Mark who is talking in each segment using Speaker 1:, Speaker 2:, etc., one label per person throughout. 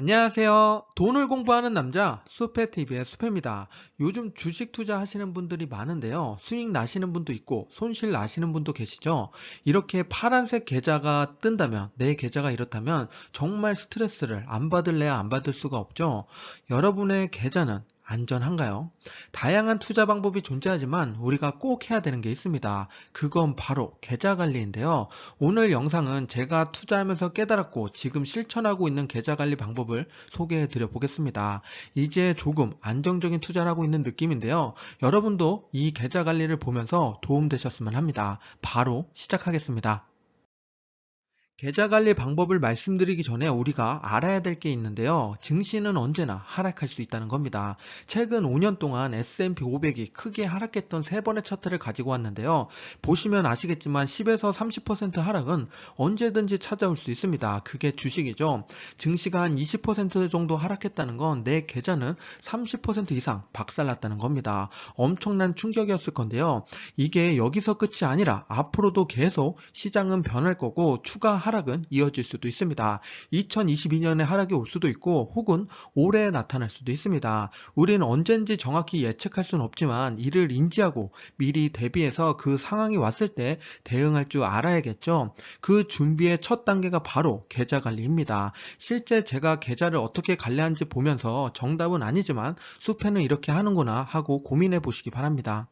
Speaker 1: 안녕하세요. 돈을 공부하는 남자 수페TV의 수페입니다. 요즘 주식 투자하시는 분들이 많은데요. 수익 나시는 분도 있고 손실 나시는 분도 계시죠. 이렇게 파란색 계좌가 뜬다면 내 계좌가 이렇다면 정말 스트레스를 안 받을래야 안 받을 수가 없죠. 여러분의 계좌는 안전한가요? 다양한 투자 방법이 존재하지만 우리가 꼭 해야 되는 게 있습니다. 그건 바로 계좌 관리인데요. 오늘 영상은 제가 투자하면서 깨달았고 지금 실천하고 있는 계좌 관리 방법을 소개해 드려 보겠습니다. 이제 조금 안정적인 투자를 하고 있는 느낌인데요. 여러분도 이 계좌 관리를 보면서 도움 되셨으면 합니다. 바로 시작하겠습니다. 계좌 관리 방법을 말씀드리기 전에 우리가 알아야 될 게 있는데요. 증시는 언제나 하락할 수 있다는 겁니다. 최근 5년 동안 S&P 500이 크게 하락했던 세 번의 차트를 가지고 왔는데요. 보시면 아시겠지만 10에서 30% 하락은 언제든지 찾아올 수 있습니다. 그게 주식이죠. 증시가 한 20% 정도 하락했다는 건 내 계좌는 30% 이상 박살났다는 겁니다. 엄청난 충격이었을 건데요. 이게 여기서 끝이 아니라 앞으로도 계속 시장은 변할 거고 추가 하락은 이어질 수도 있습니다. 2022년에 하락이 올 수도 있고 혹은 올해 나타날 수도 있습니다. 우리는 언젠지 정확히 예측할 수는 없지만 이를 인지하고 미리 대비해서 그 상황이 왔을 때 대응할 줄 알아야겠죠. 그 준비의 첫 단계가 바로 계좌 관리입니다. 실제 제가 계좌를 어떻게 관리하는지 보면서 정답은 아니지만 수패는 이렇게 하는구나 하고 고민해 보시기 바랍니다.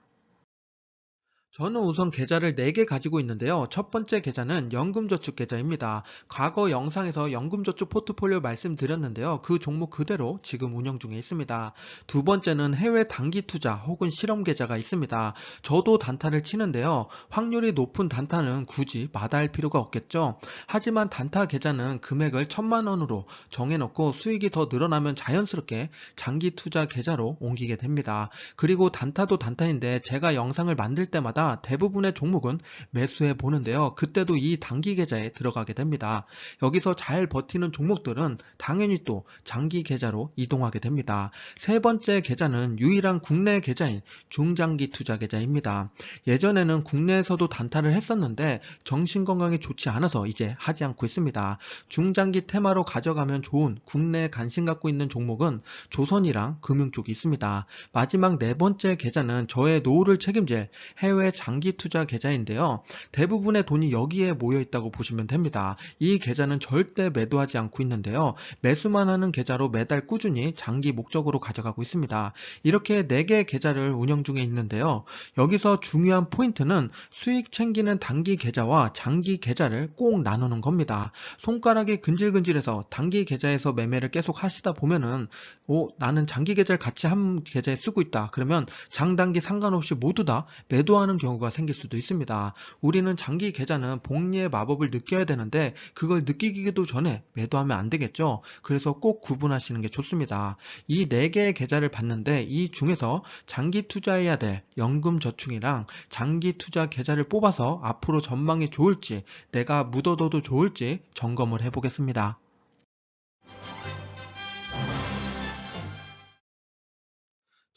Speaker 1: 저는 우선 계좌를 4개 가지고 있는데요. 첫 번째 계좌는 연금저축 계좌입니다. 과거 영상에서 연금저축 포트폴리오 말씀드렸는데요. 그 종목 그대로 지금 운영 중에 있습니다. 두 번째는 해외 단기 투자 혹은 실험 계좌가 있습니다. 저도 단타를 치는데요. 확률이 높은 단타는 굳이 마다할 필요가 없겠죠. 하지만 단타 계좌는 금액을 천만 원으로 정해놓고 수익이 더 늘어나면 자연스럽게 장기 투자 계좌로 옮기게 됩니다. 그리고 단타도 단타인데 제가 영상을 만들 때마다 대부분의 종목은 매수해 보는데요. 그때도 이 단기 계좌에 들어가게 됩니다. 여기서 잘 버티는 종목들은 당연히 또 장기 계좌로 이동하게 됩니다. 세 번째 계좌는 유일한 국내 계좌인 중장기 투자 계좌입니다. 예전에는 국내에서도 단타를 했었는데 정신 건강에 좋지 않아서 이제 하지 않고 있습니다. 중장기 테마로 가져가면 좋은 국내 관심 갖고 있는 종목은 조선이랑 금융 쪽이 있습니다. 마지막 네 번째 계좌는 저의 노후를 책임질 해외 장기 투자 계좌인데요. 대부분의 돈이 여기에 모여 있다고 보시면 됩니다. 이 계좌는 절대 매도하지 않고 있는데요. 매수만 하는 계좌로 매달 꾸준히 장기 목적으로 가져가고 있습니다. 이렇게 4개의 계좌를 운영 중에 있는데요. 여기서 중요한 포인트는 수익 챙기는 단기 계좌와 장기 계좌를 꼭 나누는 겁니다. 손가락이 근질근질해서 단기 계좌에서 매매를 계속 하시다 보면은 오, 나는 장기 계좌를 같이 한 계좌에 쓰고 있다. 그러면 장단기 상관없이 모두 다 매도하는 가 생길 수도 있습니다. 우리는 장기 계좌는 복리의 마법을 느껴야 되는데 그걸 느끼기도 전에 매도하면 안 되겠죠. 그래서 꼭 구분하시는 게 좋습니다. 이네 개의 계좌를 봤는데 이 중에서 장기 투자해야 될 연금 저축이랑 장기 투자 계좌를 뽑아서 앞으로 전망이 좋을지 내가 묻어둬도 좋을지 점검을 해보겠습니다.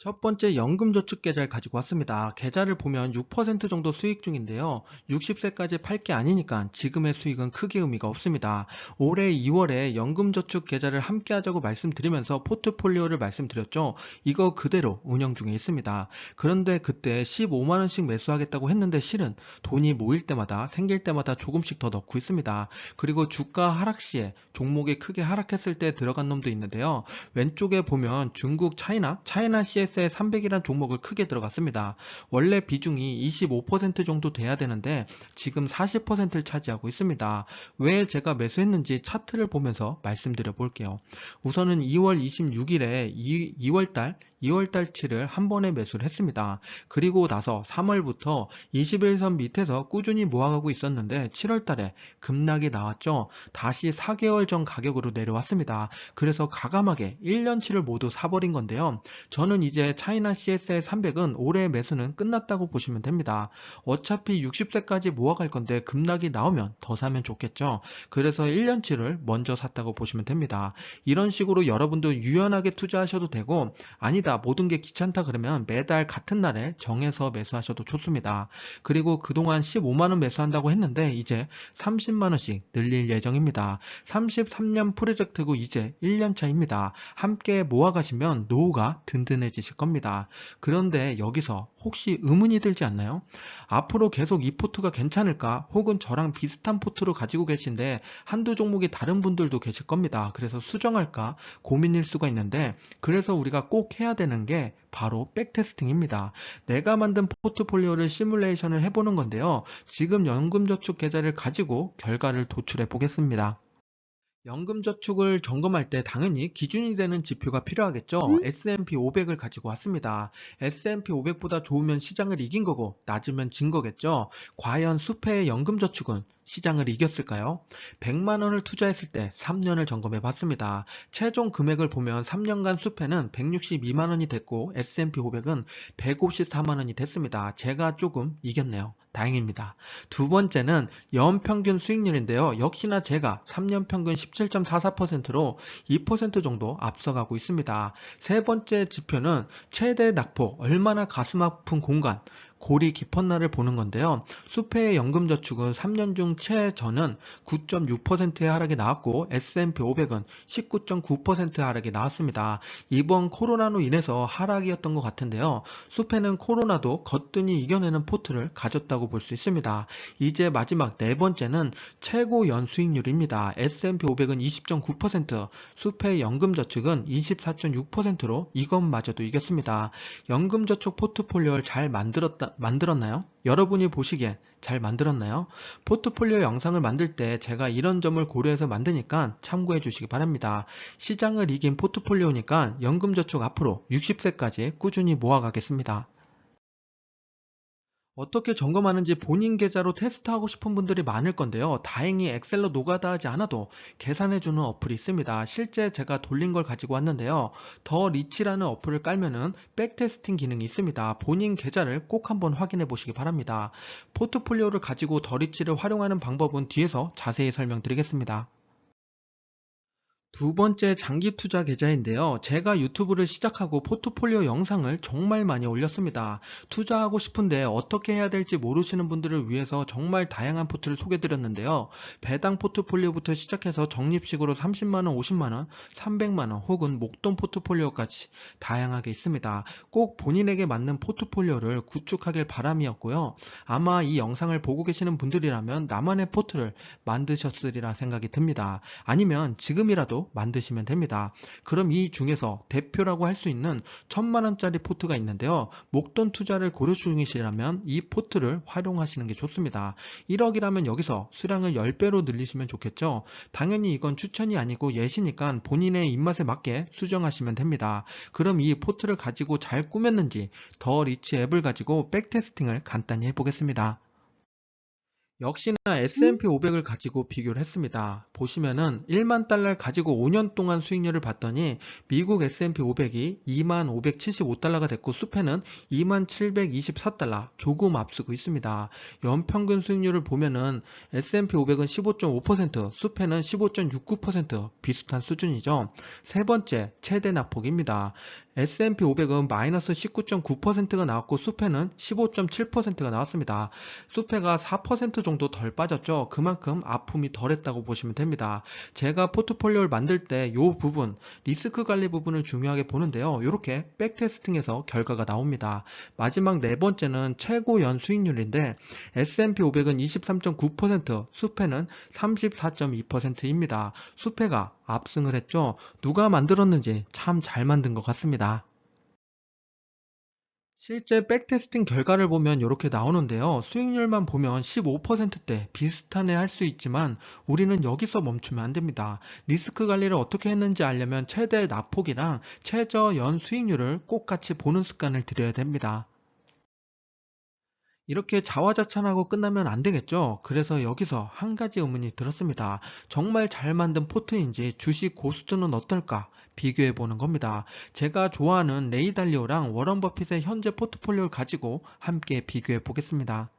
Speaker 1: 첫 번째 연금저축 계좌를 가지고 왔습니다. 계좌를 보면 6% 정도 수익 중인데요. 60세까지 팔 게 아니니까 지금의 수익은 크게 의미가 없습니다. 올해 2월에 연금저축 계좌를 함께 하자고 말씀드리면서 포트폴리오를 말씀드렸죠. 이거 그대로 운영 중에 있습니다. 그런데 그때 15만원씩 매수하겠다고 했는데 실은 돈이 모일 때마다 생길 때마다 조금씩 더 넣고 있습니다. 그리고 주가 하락 시에 종목이 크게 하락했을 때 들어간 놈도 있는데요. 왼쪽에 보면 중국 차이나 차이나 CS ES에 300이란 종목을 크게 들어갔습니다. 원래 비중이 25% 정도 돼야 되는데 지금 40%를 차지하고 있습니다. 왜 제가 매수했는지 차트를 보면서 말씀드려 볼게요. 우선은 2월 26일에 2, 월달 2월달치를 한 번에 매수를 했습니다. 그리고 나서 3월부터 21선 밑에서 꾸준히 모아가고 있었는데 7월달에 급락이 나왔죠. 다시 4개월 전 가격으로 내려왔습니다. 그래서 가감하게 1년치를 모두 사버린 건데요. 저는 이제 차이나 CSL 300은 올해 매수는 끝났다고 보시면 됩니다. 어차피 60세까지 모아갈 건데 급락이 나오면 더 사면 좋겠죠. 그래서 1년치를 먼저 샀다고 보시면 됩니다. 이런 식으로 여러분도 유연하게 투자하셔도 되고 아니다 빠르다, 모든 게 귀찮다 그러면 매달 같은 날에 정해서 매수하셔도 좋습니다. 그리고 그동안 15만원 매수한다고 했는데 이제 30만원씩 늘릴 예정입니다. 33년 프로젝트고 이제 1년차입니다. 함께 모아가시면 노후가 든든해지실 겁니다. 그런데 여기서 혹시 의문이 들지 않나요? 앞으로 계속 이 포트가 괜찮을까? 혹은 저랑 비슷한 포트로 가지고 계신데 한두 종목이 다른 분들도 계실 겁니다. 그래서 수정할까 고민일 수가 있는데 그래서 우리가 꼭 해야 되는 게 바로 백테스팅입니다. 내가 만든 포트폴리오를 시뮬레이션을 해보는 건데요. 지금 연금저축 계좌를 가지고 결과를 도출해 보겠습니다. 연금저축을 점검할 때 당연히 기준이 되는 지표가 필요하겠죠. S&P 500을 가지고 왔습니다. S&P 500보다 좋으면 시장을 이긴 거고 낮으면 진 거겠죠. 과연 수페의 연금저축은 시장을 이겼을까요? 100만 원을 투자했을 때 3년을 점검해 봤습니다. 최종 금액을 보면 3년간 수페는 162만 원이 됐고 S&P 500은 154만 원이 됐습니다. 제가 조금 이겼네요. 다행입니다. 두 번째는 연평균 수익률인데요. 역시나 제가 3년 평균 17.44%로 2% 정도 앞서가고 있습니다. 세 번째 지표는 최대 낙폭, 얼마나 가슴 아픈 공간, 깊은 날을 보는 건데요. 수페의 연금저축은 3년 중 최저는 9.6%의 하락이 나왔고 S&P 500은 19.9%의 하락이 나왔습니다. 이번 코로나로 인해서 하락이었던 것 같은데요. 수페는 코로나도 거뜬히 이겨내는 포트를 가졌다고 볼 수 있습니다. 이제 마지막 네 번째는 최고 연수익률입니다. S&P 500은 20.9%, 수페의 연금저축은 24.6%로 이것마저도 이겼습니다. 연금저축 포트폴리오를 잘 만들었다 만들었나요? 여러분이 보시기에 잘 만들었나요? 포트폴리오 영상을 만들 때 제가 이런 점을 고려해서 만드니까 참고해 주시기 바랍니다. 시장을 이긴 포트폴리오니까 연금저축 앞으로 60세까지 꾸준히 모아가겠습니다. 어떻게 점검하는지 본인 계좌로 테스트하고 싶은 분들이 많을 건데요. 다행히 엑셀로 노가다 하지 않아도 계산해주는 어플이 있습니다. 실제 제가 돌린 걸 가지고 왔는데요. 더 리치라는 어플을 깔면은 백테스팅 기능이 있습니다. 본인 계좌를 꼭 한번 확인해 보시기 바랍니다. 포트폴리오를 가지고 더 리치를 활용하는 방법은 뒤에서 자세히 설명드리겠습니다. 두 번째 장기 투자 계좌인데요. 제가 유튜브를 시작하고 포트폴리오 영상을 정말 많이 올렸습니다. 투자하고 싶은데 어떻게 해야 될지 모르시는 분들을 위해서 정말 다양한 포트를 소개드렸는데요. 배당 포트폴리오부터 시작해서 적립식으로 30만원, 50만원, 300만원 혹은 목돈 포트폴리오까지 다양하게 있습니다. 꼭 본인에게 맞는 포트폴리오를 구축하길 바람이었고요. 아마 이 영상을 보고 계시는 분들이라면 나만의 포트를 만드셨으리라 생각이 듭니다. 아니면 지금이라도 만드시면 됩니다. 그럼 이 중에서 대표라고 할 수 있는 천만 원짜리 포트가 있는데요. 목돈 투자를 고려 중이시라면 이 포트를 활용하시는 게 좋습니다. 1억이라면 여기서 수량을 10배로 늘리시면 좋겠죠. 당연히 이건 추천이 아니고 예시니까 본인의 입맛에 맞게 수정하시면 됩니다. 그럼 이 포트를 가지고 잘 꾸몄는지 더 리치 앱을 가지고 백테스팅을 간단히 해보겠습니다. 역시나 S&P 500을 가지고 비교를 했습니다. 보시면은 1만 달러를 가지고 5년 동안 수익률을 봤더니 미국 S&P 500이 2만 575달러가 됐고 수페는 2만 724달러 조금 앞서고 있습니다. 연평균 수익률을 보면은 S&P 500은 15.5%, 수페는 15.69% 비슷한 수준이죠. 세 번째 최대 낙폭입니다. S&P 500은 마이너스 19.9%가 나왔고 수페는 15.7%가 나왔습니다. 수페가 4% 정도 덜 빠졌죠. 그만큼 아픔이 덜했다고 보시면 됩니다. 제가 포트폴리오를 만들 때 이 부분 리스크 관리 부분을 중요하게 보는데요. 이렇게 백테스팅에서 결과가 나옵니다. 마지막 네 번째는 최고 연 수익률인데 S&P 500은 23.9%, 수페는 34.2%입니다. 수페가 압승을 했죠. 누가 만들었는지 참 잘 만든 것 같습니다. 실제 백테스팅 결과를 보면 이렇게 나오는데요. 수익률만 보면 15%대 비슷하네 할수 있지만 우리는 여기서 멈추면 안 됩니다. 리스크 관리를 어떻게 했는지 알려면 최대 낙폭이랑 최저 연 수익률을 꼭 같이 보는 습관을 들여야 됩니다. 이렇게 자화자찬하고 끝나면 안 되겠죠? 그래서 여기서 한 가지 의문이 들었습니다. 정말 잘 만든 포트인지 주식 고수들은 어떨까? 비교해 보는 겁니다. 제가 좋아하는 레이 달리오랑 워런 버핏의 현재 포트폴리오를 가지고 함께 비교해 보겠습니다.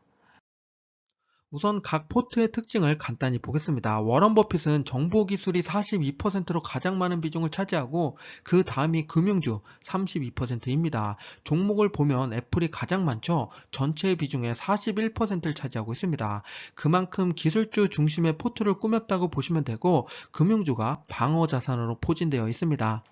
Speaker 1: 우선 각 포트의 특징을 간단히 보겠습니다. 워런 버핏은 정보 기술이 42%로 가장 많은 비중을 차지하고 그 다음이 금융주 32%입니다. 종목을 보면 애플이 가장 많죠. 전체의 비중의 41%를 차지하고 있습니다. 그만큼 기술주 중심의 포트를 꾸몄다고 보시면 되고 금융주가 방어 자산으로 포진되어 있습니다.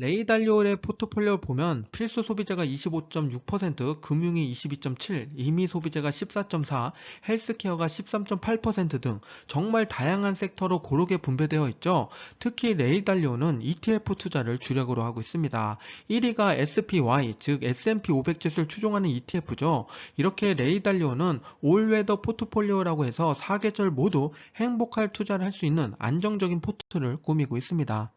Speaker 1: 레이달리오의 포트폴리오를 보면 필수 소비재가 25.6%, 금융이 22.7%, 임의 소비재가 14.4%, 헬스케어가 13.8%등 정말 다양한 섹터로 고르게 분배되어 있죠. 특히 레이달리오는 ETF 투자를 주력으로 하고 있습니다. 1위가 SPY, 즉 S&P 500 지수를 추종하는 ETF죠. 이렇게 레이달리오는 올웨더 포트폴리오라고 해서 4계절 모두 행복할 투자를 할 수 있는 안정적인 포트를 꾸미고 있습니다.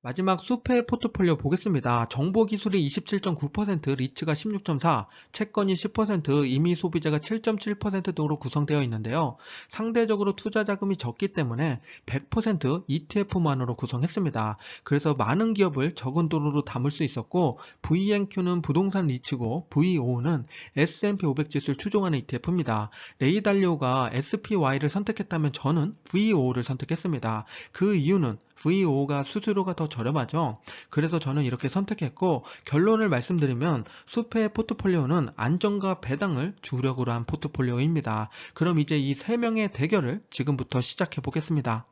Speaker 1: 마지막 수페 포트폴리오 보겠습니다. 정보 기술이 27.9%, 리츠가 16.4%, 채권이 10%, 임의 소비자가 7.7% 등으로 구성되어 있는데요. 상대적으로 투자 자금이 적기 때문에 100% ETF만으로 구성했습니다. 그래서 많은 기업을 적은 돈으로 담을 수 있었고 VNQ는 부동산 리츠고 VO는 S&P 500 지수를 추종하는 ETF입니다. 레이달리오가 SPY를 선택했다면 저는 VO를 선택했습니다. 그 이유는 VO가 수수료가 더 저렴하죠. 그래서 저는 이렇게 선택했고 결론을 말씀드리면 수페의 포트폴리오는 안정과 배당을 주력으로 한 포트폴리오입니다. 그럼 이제 이 세 명의 대결을 지금부터 시작해 보겠습니다.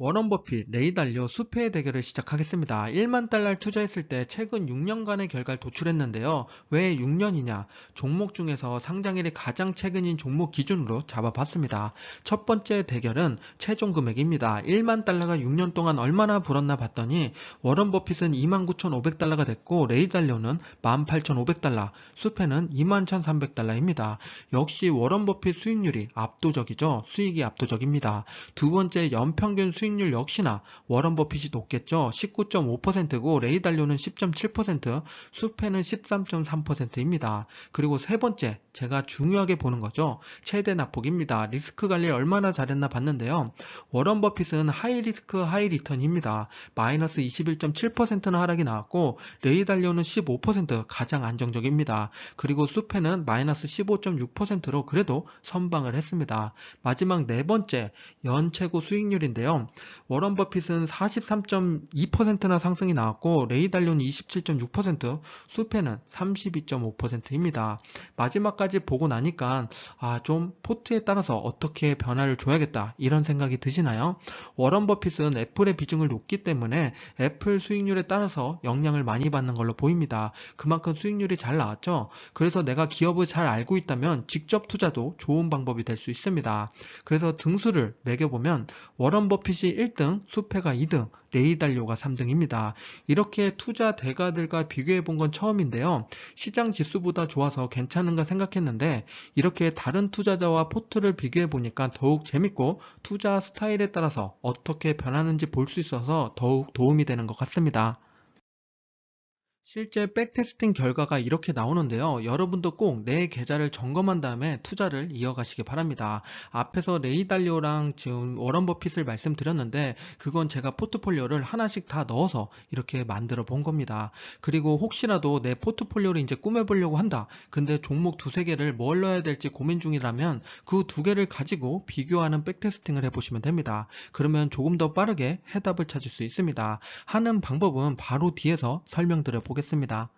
Speaker 1: 워런 버핏, 레이달리오, 수페의 대결을 시작하겠습니다. 1만 달러를 투자했을 때 최근 6년간의 결과를 도출했는데요. 왜 6년이냐? 종목 중에서 상장일이 가장 최근인 종목 기준으로 잡아봤습니다. 첫 번째 대결은 최종 금액입니다. 1만 달러가 6년 동안 얼마나 불었나 봤더니 워런 버핏은 29,500달러가 됐고 레이달리오는 18,500달러, 수페는 21,300달러입니다. 역시 워런 버핏 수익률이 압도적이죠. 수익이 압도적입니다. 두 번째 연평균 수익 수익률 역시나 워런 버핏이 높겠죠. 19.5%고 레이 달료는 10.7%, 수페는 13.3%입니다. 그리고 세 번째, 제가 중요하게 보는 거죠. 최대 납폭입니다. 리스크 관리를 얼마나 잘했나 봤는데요. 워런 버핏은 하이 리스크 하이 리턴입니다. 마이너스 21.7%는 하락이 나왔고 레이 달료는 15% 가장 안정적입니다. 그리고 수페는 마이너스 15.6%로 그래도 선방을 했습니다. 마지막 네 번째 연최고 수익률인데요. 워런 버핏은 43.2%나 상승이 나왔고 레이달료는 27.6%, 수페는 32.5%입니다. 마지막까지 보고 나니까 아, 좀 포트에 따라서 어떻게 변화를 줘야겠다 이런 생각이 드시나요? 워런 버핏은 애플의 비중을 높기 때문에 애플 수익률에 따라서 영향을 많이 받는 걸로 보입니다. 그만큼 수익률이 잘 나왔죠. 그래서 내가 기업을 잘 알고 있다면 직접 투자도 좋은 방법이 될 수 있습니다. 그래서 등수를 매겨보면 워런 버핏이 1등, 수페가 2등, 레이달료가 3등입니다. 이렇게 투자 대가들과 비교해 본 건 처음인데요. 시장 지수보다 좋아서 괜찮은가 생각했는데 이렇게 다른 투자자와 포트를 비교해 보니까 더욱 재밌고 투자 스타일에 따라서 어떻게 변하는지 볼 수 있어서 더욱 도움이 되는 것 같습니다. 실제 백테스팅 결과가 이렇게 나오는데요. 여러분도 꼭 내 계좌를 점검한 다음에 투자를 이어가시기 바랍니다. 앞에서 레이달리오랑 지금 워런 버핏을 말씀드렸는데 그건 제가 포트폴리오를 하나씩 다 넣어서 이렇게 만들어 본 겁니다. 그리고 혹시라도 내 포트폴리오를 이제 꾸며보려고 한다. 근데 종목 두세 개를 뭘 넣어야 될지 고민 중이라면 그 두 개를 가지고 비교하는 백테스팅을 해보시면 됩니다. 그러면 조금 더 빠르게 해답을 찾을 수 있습니다. 하는 방법은 바로 뒤에서 설명드려 보겠습니다. 보겠습니다.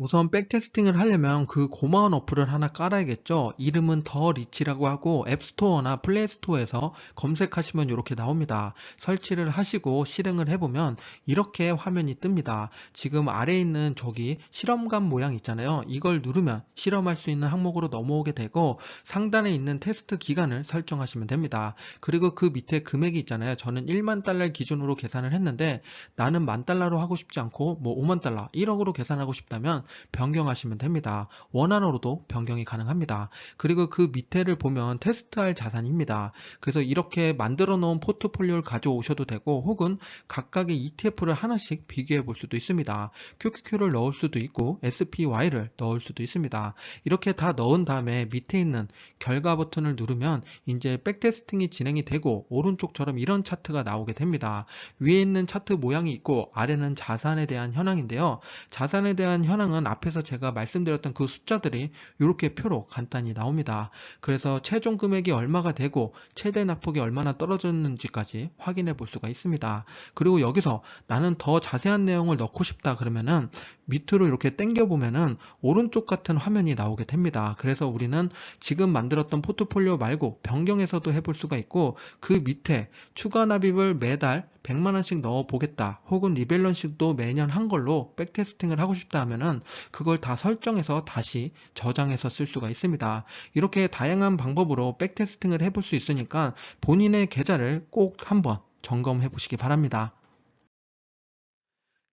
Speaker 1: 우선 백테스팅을 하려면 그 고마운 어플을 하나 깔아야겠죠. 이름은 더 리치라고 하고 앱스토어나 플레이스토어에서 검색하시면 이렇게 나옵니다. 설치를 하시고 실행을 해보면 이렇게 화면이 뜹니다. 지금 아래에 있는 저기 실험관 모양 있잖아요. 이걸 누르면 실험할 수 있는 항목으로 넘어오게 되고 상단에 있는 테스트 기간을 설정하시면 됩니다. 그리고 그 밑에 금액이 있잖아요. 저는 1만 달러 기준으로 계산을 했는데 나는 만 달러로 하고 싶지 않고 뭐 5만 달러, 1억으로 계산하고 싶다면 변경하시면 됩니다. 원안으로도 변경이 가능합니다. 그리고 그 밑에를 보면 테스트할 자산입니다. 그래서 이렇게 만들어 놓은 포트폴리오를 가져오셔도 되고 혹은 각각의 ETF를 하나씩 비교해 볼 수도 있습니다. QQQ를 넣을 수도 있고 SPY를 넣을 수도 있습니다. 이렇게 다 넣은 다음에 밑에 있는 결과 버튼을 누르면 이제 백테스팅이 진행이 되고 오른쪽처럼 이런 차트가 나오게 됩니다. 위에 있는 차트 모양이 있고 아래는 자산에 대한 현황인데요. 자산에 대한 현황은 보시면 앞에서 제가 말씀드렸던 그 숫자들이 이렇게 표로 간단히 나옵니다. 그래서 최종 금액이 얼마가 되고 최대 낙폭이 얼마나 떨어졌는지까지 확인해 볼 수가 있습니다. 그리고 여기서 나는 더 자세한 내용을 넣고 싶다 그러면은 밑으로 이렇게 당겨 보면은 오른쪽 같은 화면이 나오게 됩니다. 그래서 우리는 지금 만들었던 포트폴리오 말고 변경해서도 해볼 수가 있고 그 밑에 추가 납입을 매달 100만 원씩 넣어 보겠다. 혹은 리밸런싱도 매년 한 걸로 백테스팅을 하고 싶다 하면은 그걸 다 설정해서 다시 저장해서 쓸 수가 있습니다. 이렇게 다양한 방법으로 백테스팅을 해볼 수 있으니까 본인의 계좌를 꼭 한번 점검해 보시기 바랍니다.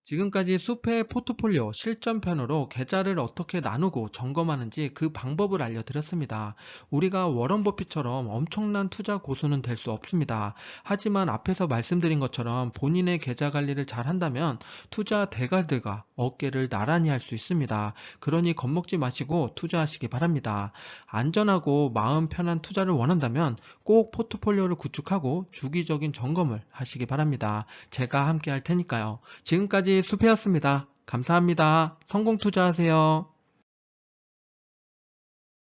Speaker 1: 지금까지 숲의 포트폴리오 실전편으로 계좌를 어떻게 나누고 점검하는지 그 방법을 알려드렸습니다. 우리가 워런 버핏처럼 엄청난 투자 고수는 될 수 없습니다. 하지만 앞에서 말씀드린 것처럼 본인의 계좌 관리를 잘 한다면 투자 대가들과 어깨를 나란히 할 수 있습니다. 그러니 겁먹지 마시고 투자하시기 바랍니다. 안전하고 마음 편한 투자를 원한다면 꼭 포트폴리오를 구축하고 주기적인 점검을 하시기 바랍니다. 제가 함께 할 테니까요. 지금까지 숲이었습니다. 감사합니다. 성공 투자하세요.